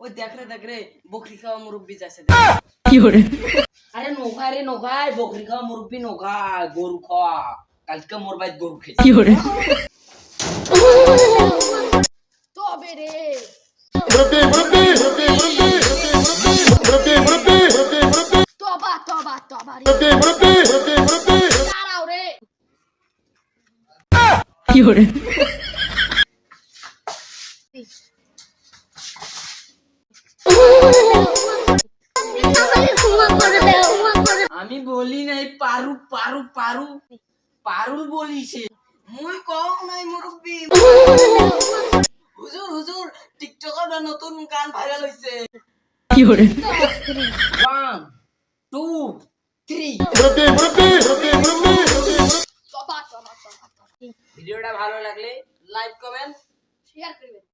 ওই দেখ রে দেখ রে বকরি খাওয়া মুরব্বি যাচ্ছে আরে নৌকায় রে নৌকায় বকরি খাওয়া মুরব্বি নৌকায় গরু খাওয়া। কালকে মোর বাইত গরু খেয়েছে। তবে রে। তবা তবা তবা রে। দাঁড়াও রে। আমি বলি নাই পারু পারু পারু। পারুল বলিছে। মুই কও নাই মুরব্বি হুজুর হুজুর টিকটকের নতুন গান ভাইরাল হইছে ওয়ান টু থ্রি তবা তবা তবা ভিডিওটা ভালো লাগলে লাইক কমেন্ট শেয়ার করবেন